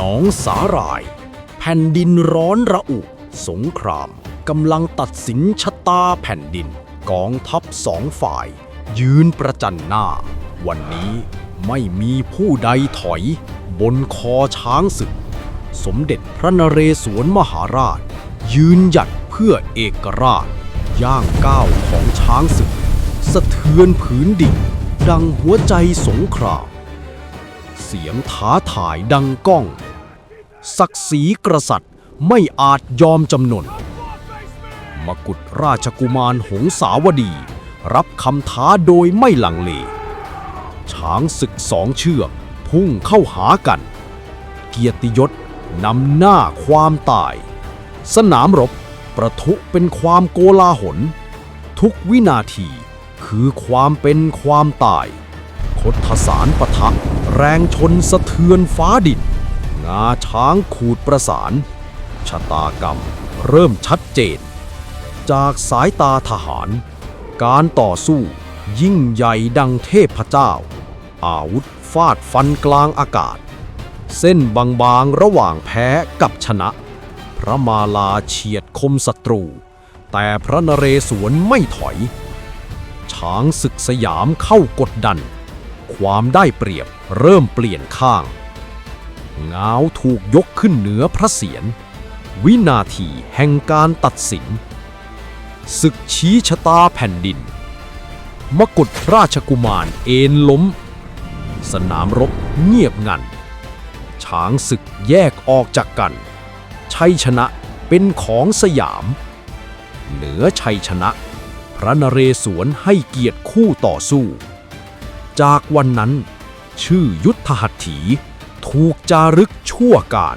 หนองสาหร่าย แผ่นดินร้อนระอุ สงครามกำลังตัดสินชะตาแผ่นดิน กองทัพสองฝ่าย ยืนประจันหน้า วันนี้ไม่มีผู้ใดถอย บนคอช้างศึก สมเด็จพระนเรศวรมหาราช ยืนหยัดเพื่อเอกราช ย่างก้าวของช้างศึก สะเทือนผืนดินดังหัวใจสงครามเสียงท้าทายดังก้อง ศักดิ์ศรีกษัตริย์ไม่อาจยอมจำนน มกุฎราชกุมารหงสาวดี รับคำท้าโดยไม่หลังเล ช้างศึกสองเชือกพุ่งเข้าหากัน เกียรติยศนำหน้าความตาย สนามรบประทุเป็นความโกลาหล ทุกวินาทีคือความเป็นความตาย คดทสารปะทะแรงชนสะเทือนฟ้าดิน งาช้างขูดประสาน ชะตากรรมเริ่มชัดเจน จากสายตาทหาร การต่อสู้ยิ่งใหญ่ดังเทพเจ้า อาวุธฟาดฟันกลางอากาศ เส้นบางๆระหว่างแพ้กับชนะ พระมาลาเฉียดคมศัตรู แต่พระนเรศวรไม่ถอย ช้างศึกสยามเข้ากดดัน ความได้เปรียบเริ่มเปลี่ยนข้าง เงาถูกยกขึ้นเหนือพระเศียร วินาทีแห่งการตัดสิน ศึกชี้ชะตาแผ่นดิน มกุฎราชกุมารเอ็นล้ม สนามรบเงียบงัน ช้างศึกแยกออกจากกัน ชัยชนะเป็นของสยาม เหนือชัยชนะ พระนเรศวรให้เกียรติคู่ต่อสู้ จากวันนั้นชื่อยุทธหัตถี ถูกจารึกชั่วการ